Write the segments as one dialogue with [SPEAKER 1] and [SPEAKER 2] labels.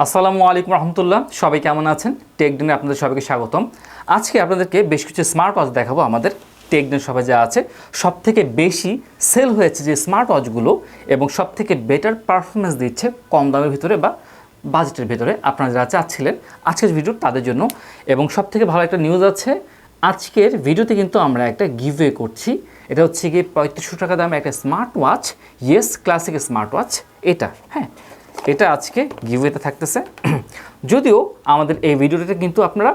[SPEAKER 1] আসসালামু আলাইকুম রহমতুল্লাহ। সবাই কেমন আছেন? টেকডিনে আপনাদের সবাইকে স্বাগতম। আজকে আপনাদেরকে বেশ কিছু স্মার্ট ওয়াচ দেখাবো। আমাদের টেকডিন সবাই যা আছে সব থেকে বেশি সেল হয়েছে যে স্মার্ট ওয়াচগুলো এবং সব থেকে বেটার পারফরমেন্স দিচ্ছে কম দামের ভিতরে বা বাজেটের ভিতরে আপনারা যারা চাচ্ছিলেন আজকের ভিডিও তাদের জন্য। এবং সব থেকে ভালো একটা নিউজ আছে, আজকের ভিডিওতে কিন্তু আমরা একটা গিভওয়ে করছি। এটা হচ্ছে গিয়ে পঁয়ত্রিশশো টাকা দামে একটা smart watch Yes classic smart watch এটা হ্যাঁ। এটা আজকে গিভওয়েতে থাকতেছে। যদিও আমাদের এই ভিডিওটা কিন্তু আপনারা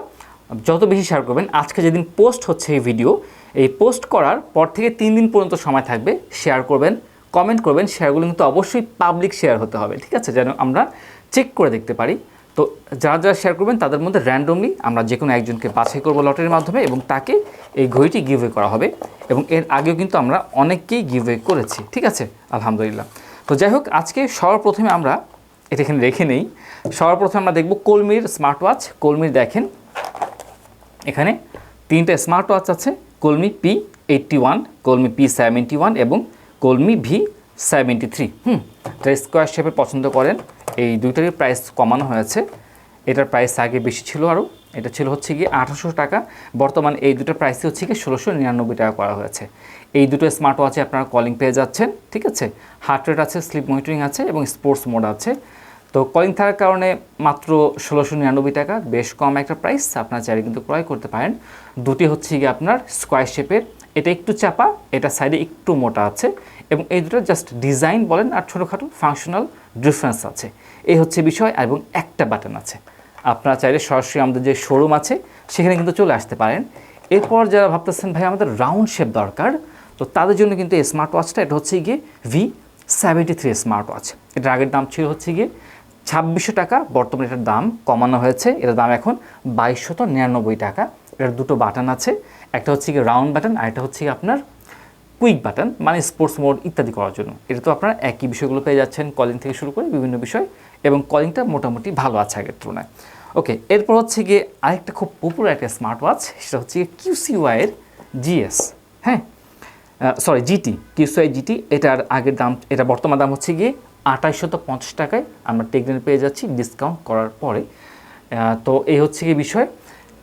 [SPEAKER 1] যত বেশি শেয়ার করবেন, আজকে যেদিন পোস্ট হচ্ছে এই ভিডিও এই পোস্ট করার পর থেকে তিন দিন পর্যন্ত সময় থাকবে শেয়ার করবেন কমেন্ট করবেন শেয়ারগুলো কিন্তু অবশ্যই পাবলিক শেয়ার হতে হবে, ঠিক আছে? যেন আমরা চেক করে দেখতে পারি। তো যারা যারা শেয়ার করবেন, তাদের মধ্যে র্যান্ডমলি আমরা যে কোনো একজনকে বাছাই করব লটারির মাধ্যমে এবং তাকে এই ঘড়িটি গিভওয়ে করা হবে। এবং এর আগেও কিন্তু আমরা অনেককেই গিভওয়ে করেছি, ঠিক আছে? আলহামদুলিল্লাহ। তো যাই হোক, আজকে সর্বপ্রথমে আমরা, এটা এখানে রেখে নেই, সর্বপ্রথমে আমরা দেখব কলমির স্মার্ট ওয়াচ কলমির দেখেন, এখানে তিনটে স্মার্ট ওয়াচ আছে, Colmi P eighty one Colmi P seventy one এবং কলমি ভি সেভেন্টি থ্রি হুম যারা স্কোয়ার শেপে পছন্দ করেন, এই দুইটারই প্রাইস কমানো হয়েছে, এটার প্রাইস আগে বেশি ছিল আরও এটা ছিল হচ্ছে গিয়ে আঠারোশো টাকা। বর্তমান এই দুটো প্রাইসই হচ্ছে গিয়ে ষোলোশো নিরানব্বই টাকা করা হয়েছে। এই দুটো স্মার্ট ওয়াচে আপনারা কলিং পেয়ে যাচ্ছেন, ঠিক আছে? হার্ট রেট আছে স্লিপ মনিটরিং আছে এবং স্পোর্টস মোড আছে। তো কলিং থাকার কারণে মাত্র ষোলোশো নিরানব্বই টাকা, বেশ কম একটা প্রাইস আপনার চাইলে কিন্তু ক্রয় করতে পারেন। দুটি হচ্ছে গিয়ে আপনার স্কোয়ার শেপের এটা একটু চাপা, এটা সাইডে একটু মোটা আছে এবং এই দুটো জাস্ট ডিজাইন বলেন আর ছোটোখাটো ফাংশনাল ডিফারেন্স আছে। এই হচ্ছে বিষয় এবং একটা বাটন আছে। আপনারা চাইলে সরাসরি আমাদের যে শোরুম আছে, সেখানে কিন্তু চলে আসতে পারেন। এরপর যারা ভাবতেছেন, ভাই, আমাদের রাউন্ড শেপ দরকার। তো তাদের জন্য কিন্তু এই স্মার্ট ওয়াচটা এটা হচ্ছে গিয়ে V seventy three smart watch এটার আগের দাম ছিল হচ্ছে গিয়ে ছাব্বিশশো টাকা, বর্তমানে এটার দাম কমানো হয়েছে। এটার দাম এখন বাইশশত নিরানব্বই টাকা। এটার দুটো বাটন আছে, একটা হচ্ছে গিয়ে রাউন্ড বাটন আর একটা হচ্ছে আপনার কুইক বাটন মানে স্পোর্টস মোড ইত্যাদি করার জন্য। এটা তো আপনারা একই বিষয়গুলো পেয়ে যাচ্ছেন কলিং থেকে শুরু করে বিভিন্ন বিষয়, এবং কলিংটা মোটামুটি ভালো আছে আগের তুলনায়। ওকে, এরপর হচ্ছে গিয়ে আরেকটা খুব পপুলার একটা স্মার্ট ওয়াচ সেটা হচ্ছে কিউসিওয়াইয়ের জিএস হ্যাঁ? সরি জিটি কিউসিওয়াই জিটি এটার আগের দাম, এটা বর্তমান দাম হচ্ছে গিয়ে আঠাইশশত পঞ্চাশ টাকায়, আমরা টেকনিক পেয়ে যাচ্ছি ডিসকাউন্ট করার পরে। তো এই হচ্ছে গিয়ে বিষয়।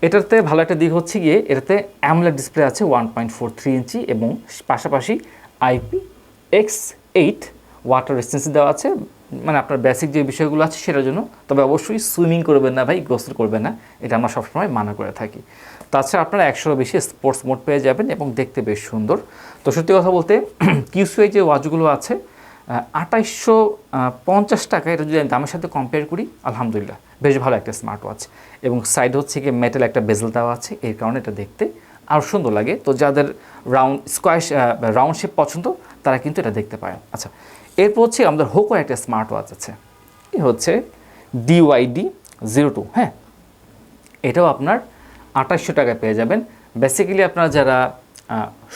[SPEAKER 1] এটাতে ভালো একটা দিক হচ্ছে গিয়ে, এটাতে অ্যামলেট ডিসপ্লে আছে one point four three inch এবং পাশাপাশি IP X eight water resistance দেওয়া আছে মানে আপনার বেসিক যে বিষয়গুলো আছে সেটার জন্য। তবে অবশ্যই সুইমিং করবেন না ভাই গোসল করবেন না। এটা আমরা সবসময় মানা করে থাকি। তাছাড়া আপনারা একশোরও বেশি স্পোর্টস মোড পেয়ে যাবেন এবং দেখতে বেশ সুন্দর। তো সত্যি কথা বলতে কিউসিআই যে ওয়াচগুলো আছে আঠাইশশো পঞ্চাশ টাকা এটা যদি আমি দামের সাথে কম্পেয়ার করি, আলহামদুলিল্লাহ, বেশ ভালো একটা স্মার্ট ওয়াচ এবং সাইড হচ্ছে গিয়ে মেটাল একটা বেজেল দেওয়া আছে, এর কারণে এটা দেখতে আরও সুন্দর লাগে। তো যাদের রাউন্ড স্কোয়ার রাউন্ড শেপ পছন্দ, তারা কিন্তু এটা দেখতে পারেন। আচ্ছা এরপর হচ্ছে আমাদের হোকো একটা স্মার্ট ওয়াচ আছে। এ হচ্ছে ডিওয়াইডি জিরো টু হ্যাঁ? এটাও আপনার আঠাশশো টাকায় পেয়ে যাবেন। বেসিক্যালি আপনারা যারা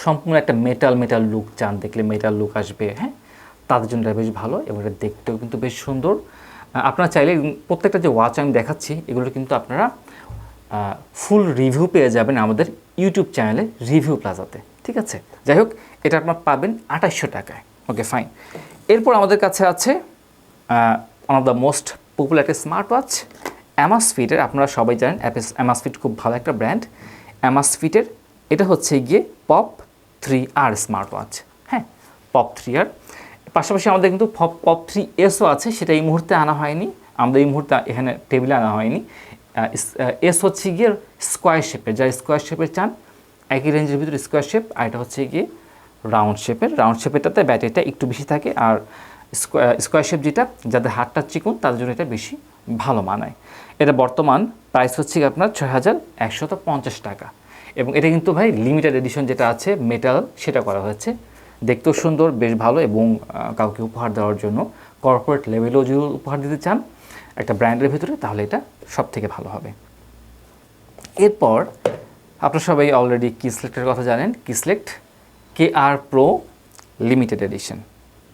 [SPEAKER 1] সম্পূর্ণ একটা মেটাল মেটাল লুক চান, দেখলে মেটাল লুক আসবে হ্যাঁ? তাদের জন্য বেশ ভালো এবং এটা দেখতেও কিন্তু বেশ সুন্দর। আপনারা চাইলে প্রত্যেকটা যে ওয়াচ আমি দেখাচ্ছি, এগুলো কিন্তু আপনারা ফুল রিভিউ পেয়ে যাবেন আমাদের ইউটিউব চ্যানেলে রিভিউ প্লাজাতে ঠিক আছে? যাই হোক, এটা আপনার পাবেন আঠাশশো টাকায়। ওকে ফাইন এরপর আমাদের কাছে আছে one of the most popular একটা স্মার্ট ওয়াচ অ্যামাসফিটের আপনারা সবাই জানেন অ্যামাসফিট খুব ভালো একটা ব্র্যান্ড অ্যামাসফিটের এটা হচ্ছে গিয়ে Pop three R smart watch হ্যাঁ পপ থ্রি আর পাশাপাশি আমাদের কিন্তু পপ পপ থ্রি এসও আছে, সেটা এই মুহূর্তে আনা হয়নি। আমাদের এই মুহূর্তে এখানে টেবিলে আনা হয়নি। এস হচ্ছে গিয়ে স্কোয়ার শেপের যারা স্কোয়ার শেপের চান, একই রেঞ্জের ভিতরে স্কোয়ার শেপ আর এটা হচ্ছে গিয়ে রাউন্ড শেপের রাউন্ড শেপেরটাতে ব্যাটারিটা একটু বেশি থাকে আর স্কোয়ার স্কোয়ার শেপ যেটা, যাদের হাতটা চিকুন, তাদের জন্য এটা বেশি ভালো মানায়। এটা বর্তমান প্রাইস হচ্ছে আপনার ছয় হাজার একশত পঞ্চাশ টাকা। এবং এটা কিন্তু ভাই লিমিটেড এডিশন যেটা আছে মেটাল সেটা করা হয়েছে। দেখতেও সুন্দর, বেশ ভালো এবং কাউকে উপহার দেওয়ার জন্য কর্পোরেট লেভেলেও যদি উপহার দিতে চান, একটা ব্র্যান্ডের ভিতরে, তাহলে এটা সব থেকে ভালো হবে। এরপর, আপনারা সবাই অলরেডি কিসলেক্টের কথা জানেন Kieslect K R pro limited edition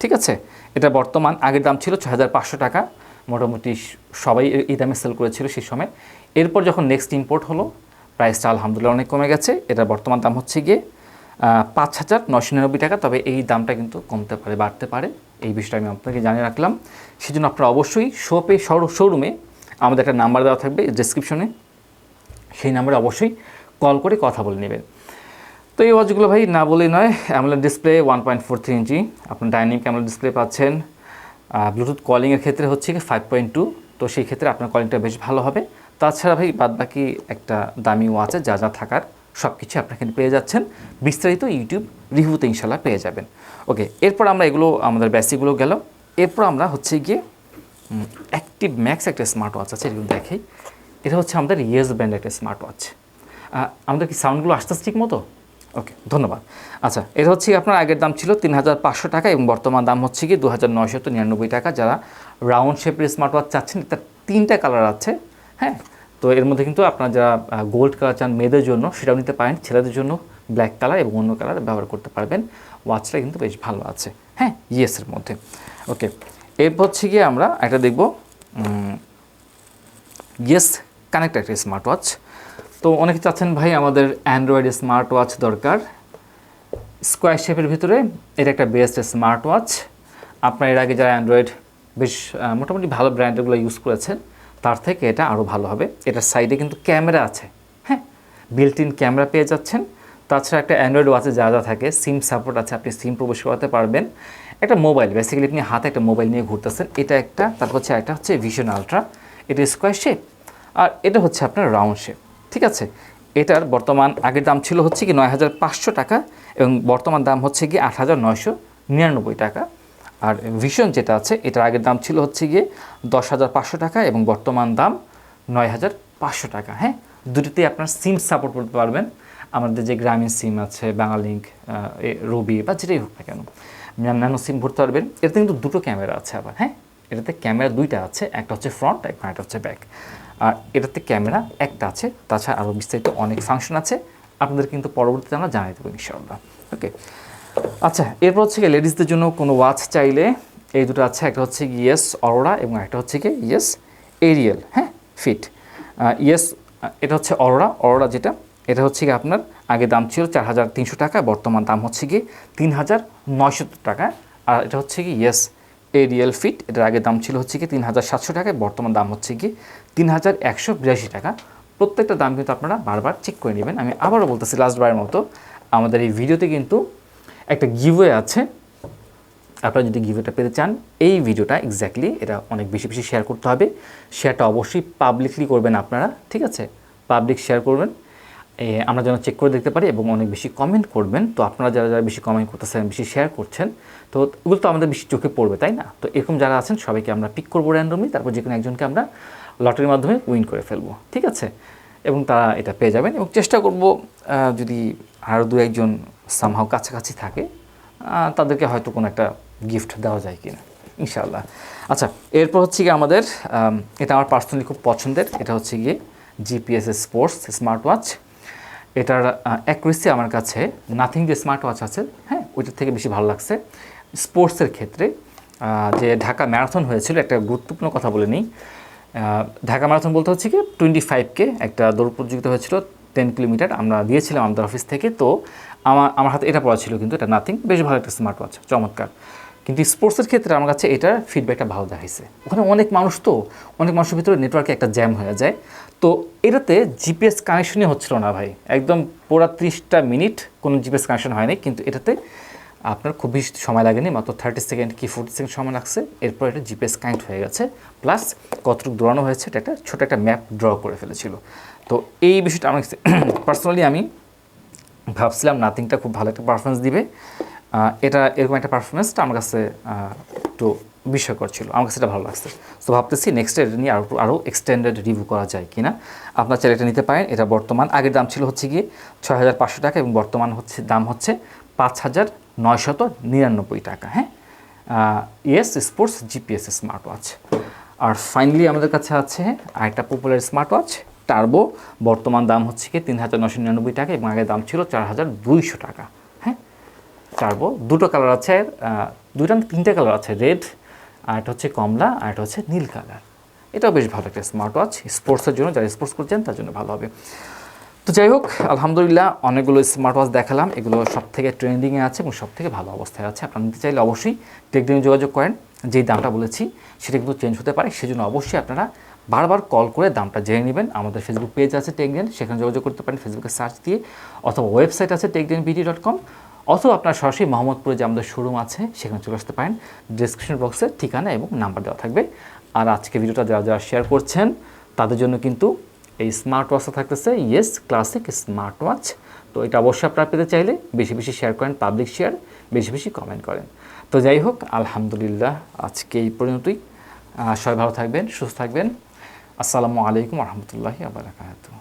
[SPEAKER 1] ঠিক আছে? এটা বর্তমান আগের দাম ছিল ছ হাজার পাঁচশো টাকা। মোটামুটি সবাই এই দামে সেল করেছিল সেই সময়। এরপর যখন নেক্সট ইম্পোর্ট হলো প্রাইসটা আলহামদুলিল্লাহ অনেক কমে গেছে। এটা বর্তমান দাম হচ্ছে গিয়ে পাঁচ হাজার নশো নিরানব্বই টাকা। তবে এই দামটা কিন্তু কমতে পারে, বাড়তে পারে। এই বিষয়টা আমি আপনাকে জানিয়ে রাখলাম। সেজন্য আপনারা অবশ্যই শপে শোরুমে আমাদের একটা নাম্বার দেওয়া থাকবে ডিসক্রিপশনে সেই নাম্বারে অবশ্যই কল করে কথা বলে নেবেন। তো এই ওয়াচগুলো ভাই না বলেই নয় AMOLED display one point four three inch আপনার ডাইনিং ক্যামেরা ডিসপ্লে পাচ্ছেন। ব্লুটুথ কলিংয়ের ক্ষেত্রে হচ্ছে কি ফাইভ পয়েন্ট টু তো সেই ক্ষেত্রে আপনার কলিংটা বেশ ভালো হবে। তাছাড়া ভাই বাদ বাকি একটা দামি ওয়াচে যা যা থাকার সব কিছু আপনার এখানে পেয়ে যাচ্ছেন। বিস্তারিত ইউটিউব রিভিউতে ইনশাল্লাহ পেয়ে যাবেন। ওকে, এরপর আমরা এগুলো, আমাদের ব্যাসিগুলো গেল। এরপর আমরা হচ্ছে গিয়ে অ্যাক্টিভ ম্যাক্স একটা স্মার্ট ওয়াচ আছে, এগুলো দেখেই। এটা হচ্ছে আমাদের ইয়েস ব্র্যান্ড একটা স্মার্ট ওয়াচ আমাদের কি সাউন্ডগুলো আসতেছে ঠিক মতো? ওকে ধন্যবাদ। আচ্ছা এটা হচ্ছে আপনার আগের দাম ছিল তিন হাজার পাঁচশো টাকা এবং বর্তমান দাম হচ্ছে কি দু হাজার নিরানব্বই টাকা। যারা রাউন্ড শেপের স্মার্ট ওয়াচ চাচ্ছেন তার তিনটা কালার আছে হ্যাঁ? তো এর মধ্যে কিন্তু আপনারা যারা গোল্ড কালার চান মেয়েদের জন্য, সেটাও নিতে পারেন। ছেলেদের জন্য ব্ল্যাক কালার এবং অন্য কালার ব্যবহার করতে পারবেন। ওয়াচটা কিন্তু বেশ ভালো আছে হ্যাঁ? ইয়েসের মধ্যে। ওকে এরপর হচ্ছে গিয়ে আমরা একটা দেখব ইয়েস কানেক্ট একটা স্মার্ট ওয়াচ তো অনেকে চাচ্ছেন, ভাই, আমাদের অ্যান্ড্রয়েড স্মার্ট ওয়াচ দরকার স্কোয়ার শেপের ভিতরে এটা একটা বেস্ট স্মার্ট ওয়াচ আপনার এর আগে যারা অ্যান্ড্রয়েড বেশ মোটামুটি ভালো ব্র্যান্ডগুলো ইউজ করেছেন, তার থেকে এটা আরও ভালো হবে। এটার সাইডে কিন্তু ক্যামেরা আছে হ্যাঁ? বিল্ট ইন ক্যামেরা পেয়ে যাচ্ছেন। তাছাড়া একটা অ্যান্ড্রয়েড ওয়াচে যা যা থাকে সিম সাপোর্ট আছে, আপনি সিম প্রবেশ করাতে পারবেন। একটা মোবাইল বেসিক্যালি আপনি হাতে একটা মোবাইল নিয়ে ঘুরতেছেন, এটা একটা, তারপর হচ্ছে একটা হচ্ছে ভিশন আলট্রা এটা স্কোয়ার শেপ আর এটা হচ্ছে আপনার রাউন্ড শেপ ঠিক আছে, এটার বর্তমান আগের দাম ছিল হচ্ছে কি নয় হাজার পাঁচশো টাকা এবং বর্তমান দাম হচ্ছে কি আট হাজার নয়শো নিরানব্বই টাকা। আর ভিশন যেটা আছে, এটার আগের দাম ছিল হচ্ছে গিয়ে দশ হাজার পাঁচশো টাকা এবং বর্তমান দাম নয় হাজার পাঁচশো টাকা। হ্যাঁ দুটোতেই আপনার সিম সাপোর্ট করতে পারবেন। আমাদের যে গ্রামীণ সিম আছে বাংলালিঙ্ক রবি বা যেটাই হোক না কেন ন্যানো সিম ভরতে পারবেন। এটাতে কিন্তু দুটো ক্যামেরা আছে আবার। হ্যাঁ এটাতে ক্যামেরা দুইটা আছে, একটা হচ্ছে ফ্রন্ট একটা হচ্ছে ব্যাক আর এটাতে ক্যামেরা একটা আছে, তাছাড়া আরও বিস্তারিত অনেক ফাংশন আছে। আপনাদের কিন্তু পরবর্তীতে আমরা জানাই দেবো ইনশাআল্লাহ। ওকে আচ্ছা এরপর হচ্ছে গিয়ে লেডিসদের জন্য কোনো ওয়াচ চাইলে এই দুটো আছে, একটা হচ্ছে ইয়েস অরোরা এবং একটা হচ্ছে কি ইয়েস এরিয়েল হ্যাঁ ফিট ইয়েস এটা হচ্ছে অরোরা অরোরা যেটা, এটা হচ্ছে কি আপনার আগে দাম ছিল চার হাজার তিনশো টাকা, বর্তমান দাম হচ্ছে কি তিন হাজার নয়শো টাকা, আর এটা হচ্ছে কি ইয়েস এরিয়েল ফিট এটার আগে দাম ছিল হচ্ছে কি তিন হাজার সাতশো টাকায় বর্তমান দাম হচ্ছে কি তিন হাজার একশো বিরাশি টাকা। প্রত্যেকটা দাম কিন্তু আপনারা বারবার চেক করে নেবেন। আমি আবারও বলতেছি লাস্টবারের মতো আমাদের এই ভিডিওতে কিন্তু একটা গিভওয়ে আছে। আপনারা যদি গিভওয়েটা পেতে চান এই ভিডিওটা এক্স্যাক্টলি এটা অনেক বেশি বেশি শেয়ার করতে হবে। শেয়ারটা অবশ্যই পাবলিকলি করবেন আপনারা ঠিক আছে? পাবলিক শেয়ার করবেন। এ, আমরা যেন চেক করে দেখতে পারি এবং অনেক বেশি কমেন্ট করবেন। তো আপনারা যারা যারা বেশি কমেন্ট করতেছেন, বেশি শেয়ার করছেন, তো ওগুলো তো আমাদের বেশি চোখে পড়বে, তাই না? তো এরকম যারা আছেন, সবাইকে আমরা পিক করব র্যান্ডমলি তারপর যে কোনো একজনকে আমরা লটারির মাধ্যমে উইন করে ফেলব, ঠিক আছে? এবং তারা এটা পেয়ে যাবেন এবং চেষ্টা করব যদি আরও দু একজন সামহাও কাছাকাছি থাকে তাদেরকে হয়তো কোনো একটা গিফট দেওয়া যায় কিনা, ইনশাআল্লাহ। আচ্ছা এরপর হচ্ছে গিয়ে আমাদের এটা আমার পার্সোনালি খুব পছন্দের, এটা হচ্ছে গিয়ে জিপিএস স্পোর্টস স্মার্ট ওয়াচ এটার অ্যাকুরেসি আমার কাছে নাথিং যে স্মার্ট ওয়াচ আছে হ্যাঁ ওইটার থেকে বেশি ভালো লাগছে। স্পোর্টসের ক্ষেত্রে যে ঢাকা ম্যারাথন হয়েছিল, একটা গুরুত্বপূর্ণ কথা বলে নিই। ঢাকা ম্যারাথন বলতে হচ্ছে কি টোয়েন্টি ফাইভকে একটা দৌড় প্রতিযোগিতা হয়েছিল টেন কিলোমিটার আমরা দিয়েছিলাম আমাদের অফিস থেকে। তো আমার আমার হাতে এটা পড়া ছিল কিন্তু এটা নাথিং বেশ ভালো একটা স্মার্ট ওয়াচ চমৎকার। কিন্তু স্পোর্টসের ক্ষেত্রে আমার কাছে এটার ফিডব্যাকটা ভালো দেখাইছে। ওখানে অনেক মানুষ তো, অনেক মানুষের ভিতরে নেটওয়ার্কে একটা জ্যাম হয়ে যায়। তো এটাতে জিপিএস কানেকশনই হচ্ছিল না ভাই। একদম পুরা ত্রিশটা মিনিট কোনো জিপিএস কানেকশন হয়নি, কিন্তু এটাতে আপনার খুব বেশি সময় লাগেনি, মাত্র থার্টি সেকেন্ড কি ফোর্টি সেকেন্ড সময় লাগছে। এরপর এটা জিপিএস কানেক্ট হয়ে গেছে। প্লাস কতটুকু দৌড়ানো হয়েছে, এটা একটা ছোটো একটা ম্যাপ ড্র করে ফেলেছিল। তো এই বিষয়টা আমার পার্সোনালি আমি ভাবছিলাম নাথিংটা খুব ভালো একটা পারফরমেন্স দিবে। এটা এরকম একটা পারফরমেন্সটা আমার কাছে একটু বিস্ময়কর ছিল। আমার কাছে এটা ভালো লাগছে। তো ভাবতেছি নেক্সট এটা নিয়ে আরও আরও এক্সটেন্ডেড রিভিউ করা যায় কিনা। আপনার চাইলে এটা নিতে পারেন। এটা বর্তমান আগের দাম ছিল হচ্ছে গিয়ে ছয় হাজার পাঁচশো টাকা এবং বর্তমান হচ্ছে, দাম হচ্ছে পাঁচ হাজার নয়শত নিরানব্বই টাকা। হ্যাঁ? Yes sports GPS smart watch আর ফাইনালি আমাদের কাছে আছে আরেকটা পপুলার স্মার্ট ওয়াচ টার্বো বর্তমান দাম হচ্ছে কি তিন হাজার নশো নিরানব্বই টাকা এবং আগের দাম ছিল চার হাজার দুইশো টাকা। টার্বো দুটো কালার আছে দুইটা তিনটে কালার আছে রেড আর একটা হচ্ছে কমলা, আর একটা হচ্ছে নীল কালার এটাও বেশ ভালো একটা স্মার্ট ওয়াচ স্পোর্টসের জন্য, যারা স্পোর্টস করছেন, তার জন্য ভালো হবে। তো যাই হোক, আলহামদুলিল্লাহ অনেকগুলো স্মার্ট ওয়াচ দেখালাম। এগুলো সব থেকে ট্রেন্ডিংয়ে আছে এবং সব থেকে ভালো অবস্থায় আছে। আপনারা নিতে চাইলে অবশ্যই টেকদিনে যোগাযোগ করেন। যেই দামটা বলেছি, সেটা কিন্তু চেঞ্জ হতে পারে। সেজন্য অবশ্যই আপনারা বারবার কল করে দামটা জেনে নেবেন। আমাদের ফেসবুক পেজ আছে টেকডেন সেখানে যোগাযোগ করতে পারেন। ফেসবুকে সার্চ দিয়ে অথবা ওয়েবসাইট আছে টেকডেন বিডি ডট কম অথবা আপনার সরাসরি মোহাম্মদপুরে যে আমাদের শোরুম আছে, সেখানে চলে আসতে পারেন। ডিসক্রিপশন বক্সে ঠিকানা এবং নাম্বার দেওয়া থাকবে। আর আজকে ভিডিওটা যারা যারা শেয়ার করছেন, তাদের জন্য কিন্তু এই স্মার্ট ওয়াচটা থাকতেছে। ইয়েস ক্লাসিক স্মার্ট ওয়াচ তো এটা অবশ্যই আপনারা পেতে চাইলে বেশি বেশি শেয়ার করেন পাবলিক শেয়ার বেশি বেশি কমেন্ট করেন। তো যাই হোক, আলহামদুলিল্লাহ আজকে এই পর্যন্তই। সবাই ভালো থাকবেন, সুস্থ থাকবেন। আসসালামু আলাইকুম রহমতুল্লাহি আবরাকাতুহ